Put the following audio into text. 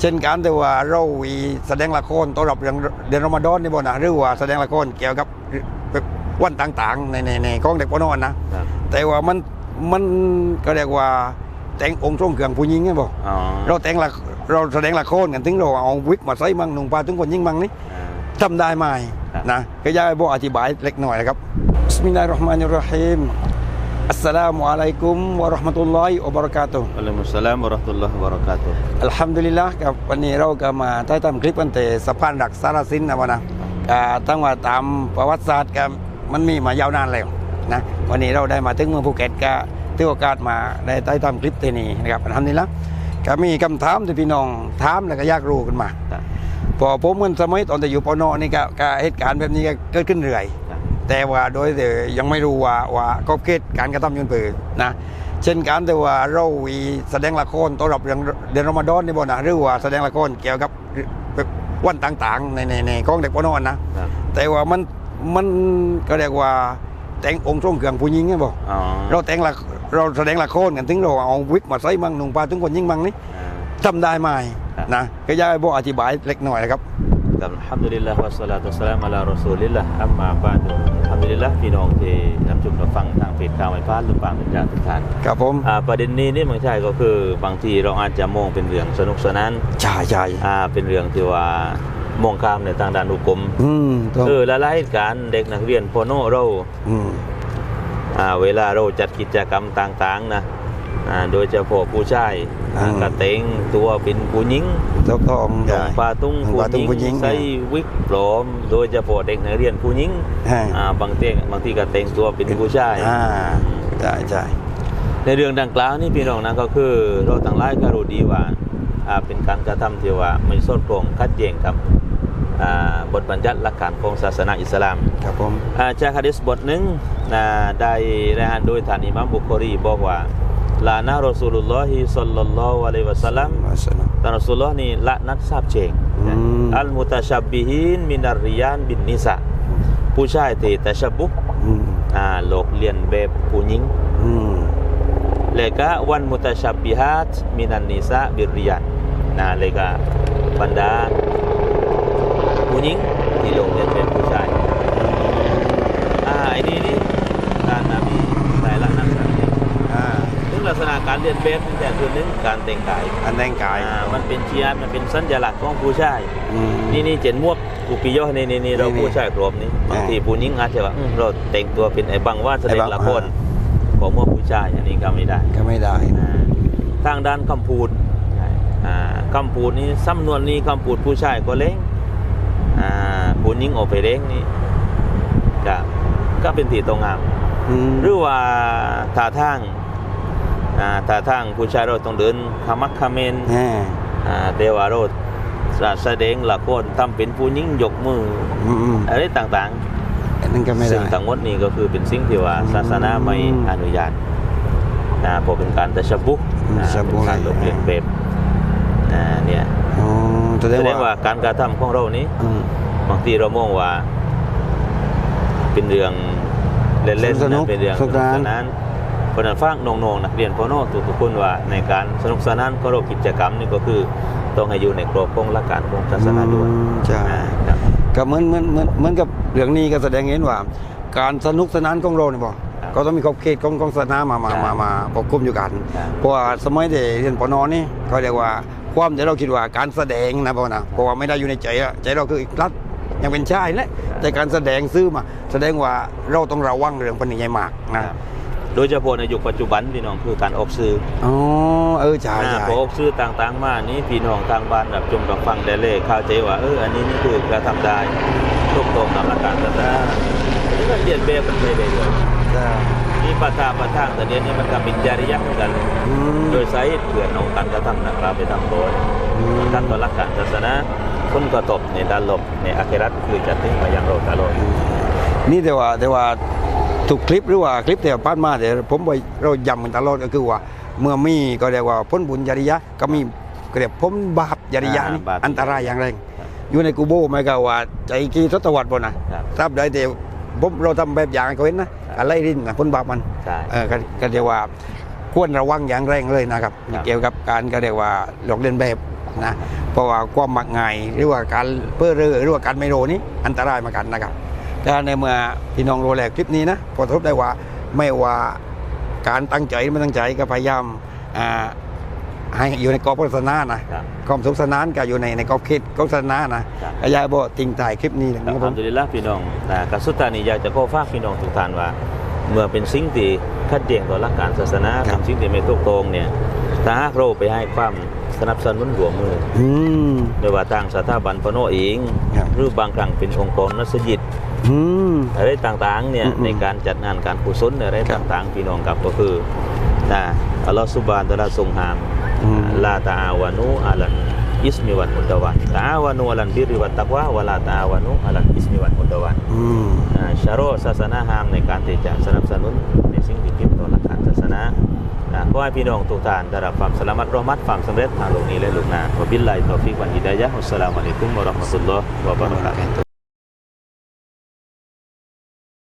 เช่นการแต่ว่าเราวีแสดงละครต้อนรับเรื่องเดือนรอมฎอนนี่บ่นะหรือว่าแสดงละครเกี่ยวกับวันต่างๆในในในของเด็กปนอนนะครับแต่ว่ามันมันก็เรียกว่าแต่งองค์ทรงเครื่องผู้หญิงไงบ่อ๋อเราแต่งละเราแสดงละครกันถึงเราเอาวิกมาใส่มั่งนุ่งผ้าถึงคนยิ่งมั่งนี่อ่าทำได้ไหมครับนะก็อยากให้บอกอธิบายเล็กหน่อยนะครับบิสมิลลาฮิรเราะห์มานิรเราะฮีม อัสสลามุอะลัยกุมวะเราะห์มะตุลลอฮิวะบะเราะกาตุฮ์อัลลอฮุสสลามวะเราะห์มะตุลลอฮิวะบะเราะกาตุฮ์อัลฮัมดุลิลละครับวันนี้เราก็มาถ่ายทำคลิปกันแต่สะพานดักสารสินนะวะนะก็ตั้งว่าตามประวัติศาสตร์ก็มันมีมายาวนานแล้วนะวันนี้เราได้มาถึงเมืองภูเก็ตก็ถือโอกาสมาได้ถ่ายทำคลิปที่นี่นะครับอัลฮัมดุลิลละก็มีคำถามที่พี่น้องถามแล้วก็อยากรู้กันมาครับพอผมมันสมัยตอนแต่อยู่ปนนี่ก็ก็เหตุการณ์แบบนี้ก็เกิดขึ้นเรื่อยครับ แต่ว่าโดยแต่ยังไม่รู้ว่าว่าขอบเขตการกระทำยุนเปิดนะเช่นการแต่ว่าเราวีแสดงละครต้อนรับเรื่องเดือนรอมฎอนนี่บ่นะหรือว่าแสดงละครเกี่ยวกับวันต่างๆในในในของเด็กปนอนนะครับแต่ว่ามันมันก็เรียกว่าแต่งองค์ทรงเครื่องผู้หญิงไงบ่อ๋อเราแต่งละเราแสดงละครกันถึงเราเอาวิกมาใส่มั่งนุ่งผ้าถึงคนยิ่งมั่งนี่อ่าทำได้ไหมครับนะก็อยากให้บอกอธิบายเล็กหน่อยนะครับ ครับอัลฮัมดุลิลลาฮ์วะสสลาตุวะสสลามอะลารอซูลิลลาฮ์อัมมาบาดุอัลฮัมดุลิลลาฮ์พี่น้องที่รับชมรับฟังทางเพจข่าวไอ้ฟ้าหรือปางเป็นจากทุกท่านครับผมอ่าประเด็นนี้นี่บางใช่ก็คือบางทีเราอาจจะมองเป็นเรื่องสนุกสนานใช่ใช่อ่าเป็นเรื่องที่ว่ามองข้ามในทางด้านอุกรมอืมถูกคือหลายๆเหตุการณ์เด็กนักเรียนโพโนเราอืมอ่าเวลาเราจัดกิจกรรมต่าง ๆ นะ อ่าโดยเฉพาะผู้ชายอ่ากระเตงตัวเป็นผู้หญิงถูกต้องหนใช่องปลาตุ้งหนองปลาตุ้งผู้หญิง ใส่วิกปลอม โดยเฉพาะเด็กนักเรียนผู้หญิงฮะอ่าบางเตงบางทีก็แต่งตัวเป็นผู้ชาย อ่าใช่ใช่ ในเรื่องดังกล่าวนี่พี่น้องนะก็คือเราต่างหลายก็รู้ดีว่าอ่าเป็นการกระทำที่ว่าไม่สอดคล้องขัดแย้งกับอ่าบทบัญญัติหลักการของศาสนาอิสลามครับผม อ่าจากฮะดิษบทหนึ่งนะได้รายงานโดยท่านอิหมัมบุคอรีบอกว่า ลานะรอสูลุลลอฮิสัลลัลลอฮุอะลัยฮิวะสัลลัมอัสสลามท่านรอสูลุลลอฮ์นี่ละนัดทราบเจงอืมอัลมุตะชับบิฮินมินาริยานบินนิสะผู้ชายที่ตะชับบุกอืมอ่าโลกเลียนแบบผู้หญิงอืมและก็วันมุตะชับบิฮัตมินันนิสะบิริยานนะและก็บรรดาผู้หญิงที่โลกเลียนแบบผู้ชายอ่าไอ้นี่นี่การนมีหลายลักษณะครับ อ่า ซึ่ง ลักษณะการเรียนแบบนี่แต่คือหนึ่งการแต่งกายอันแต่งกายอ่ามันเป็นเชียร์มันเป็นสัญลักษณ์ของผู้ชายอืม นี่นี่เจนมวกกูปิโยนี่นี่นี่เรานี่ผู้ชายกรอบนี่บางทีอ่าผู้หญิงอาจจะว่าอืมเราแต่งตัวเป็นไอ้บังว่าแสดไอ้งบัง ละครอ่ของมวกผู้ชายอันนี้ก็ไม่ได้ ก็ไม่ได้อ่าทางด้านคำพูดอ่าคำพูดนี้สำนวนนี้คำพูดผู้ชายก็เล้งอ่าผู้หญิงออกไปเล้งนี่ก็ก็เป็นตีตรงงามอืมหรือว่าท่าทาง อ่าท่าทางผู้ชายเราต้องเดินขมักเขมนอ่าอ่าแต่ว่าเราจะแสดงละครทำเป็นผู้หญิงยกมืออืมอืมอะไรต่างอันนั้นก็ไม่ๆได้ซึ่งทั้งหมดนี้ก็คือเป็นสิ่งที่ว่าอืมศาสนาไม่อนุญาตนะเพราะเป็นการตะชบุกอืมนะตะชบุเป็นกการลบเลียนแบบอ่าเนี่ยอ๋อแสดแสงดงว่าว่าการกระทำของเรานี้อืมบางทีเรามองว่า เป็นเรื่องเล่นๆสนุนะกเป็นเรื่องสนุกสนานสนาน เพราะฉะนั้นฟังน้องๆนักเรียนพ่อโน้ทุกๆคนว่าในการสนุกสนานของเรากิจกรรมนี่ก็คือต้องให้อยู่ในกรอบของหลักการของศาสนาด้วยอืมใช่อ่าครับก็เหมือนเหมือนเหมือนเหมือนกับเรื่องนี้ก็แสดงเห็นว่า การสนุกสนานของเราเนี่ยบอกครับก็ต้องมีขอบเขตของของศาสนามามาครับมามาปกคลุมอยู่กันครับเพราะว่าสมัยเด็กเรียนปนนี่เขาเรียกว่าความที่เราคิดว่าการแสดงนะพ่อนะเพราะว่าไม่ได้อยู่ในใจอะใจเราคืออีกรัฐยังเป็นชายแหละแต่การแสดงซื้อมา แสดงว่าเราต้องระวังเรื่องปนิยายมากนะครับ โดยเฉพาะในยุคปัจจุบันพี่น้องคือการออกสื่ออ๋อเออใช่อ่าใช่พอออกสื่อต่างๆ มานี่พี่น้องทางบ้านรับชมรับฟังได้เลยเข้าใจว่าเอออันนี้นี่คือกระทำได้ถูกต้องตามหลักการศาสนานี่ก็เรียนแบบมันไปได้เลยใช่นี่ปัทาปัทางแต่เดี๋ยวนี้มันก็เป็นจริยธรรมเหมือนกันอืมโดยสาเหตุเพื่อนของการกระทำนะครับไปทำตัวอืมการต่อหลักการศาสนาคนกระทบในด้านลบในอาคิรัตคือจะถึงมาอย่างเราตลอดนี่แต่ว่าแต่ว่า ทุกคลิปหรือว่าคลิปแต่ผ่านมาแต่ผมไปเราย้ำกันตลอดก็คือว่า เมื่อมีก็เรียกว่าพ้นบุญจริยะก็มีก็เรียกพ้นบาปจริยะนี่อ่าบาป อันตรายอย่างแรง อยู่ในกูโบไม่ก็ว่าใจกีทศวรรษบนนะครับ ทราบได้แต่ผมเราทำแบบอย่างให้เขาเห็นนะอะไรรินนะพ้นบาปมัน ใช่ เออก็ก็เรียกว่าควรระวังอย่างแรงเลยนะครับ ครับ เกี่ยวกับการก็เรียกว่าหลอกเลียนแบบนะเพราะว่าความมักง่ายหรือว่าการเพื่อเรือหรือว่าการไม่โรนี้อันตรายเหมือนกันนะครับ แต่ในเมื่อพี่น้องรู้แล้วคลิปนี้นะพอทบได้ว่าไม่ว่าการตั้งใจหรือไม่ตั้งใจก็พยายามอ่าให้อยู่ในกรอบโฆษณานะครับความสุขสนานก็อยู่ในในกรอบคิดโฆษณานะครับอายาบอกติงถ่ายคลิปนี้นะอัลคฮัรับมดุลิลละพี่น้องนะกสุดท้ายนี้อยากจะขอฝากพี่น้องทุกท่านว่า เมื่อเป็นสิ่งที่ขัดแย้งต่อหลักการศาสนาครัเป็บนสิ่งที่ไม่ถูกต้องเนี่ยถ้าหากเราไปให้ความสนับสนุนหัวมืออืมไม่ว่าทางสถาบันพโนเองครับหรือบางครั้งเป็นองค์กรนัสยิด อืมอะไรต่างๆเนี่ยอืมอืมในการจัดงานการกุศลอะไรครับต่างๆพี่น้องครับก็คือนะอัลลอฮฺสุบานตะลาทรงห้ามอืมลาตาอาวานุอัลันอิสมิวันมุตวันตาอาวานุอัลันบิริวัตตักวาวะลาตาอาวานุอัลันอิสมิวันมุตวันอืมอ่าชาโรศาสนาห้ามในการที่จะสนับสนุนในสิ่งที่ผิดต่อหลักการศาสนาอ่าขอให้พี่น้องทุกท่านได้รับความสลามัตรอมัดความสำเร็จทางโลกนี้และโลกหน้าขอบิลลาฮิตอฟิกวันฮิดายะฮ์อัสสลามุอะลัยกุมวะเราะห์มะตุลลอฮ์วะบะเราะกาตุฮ์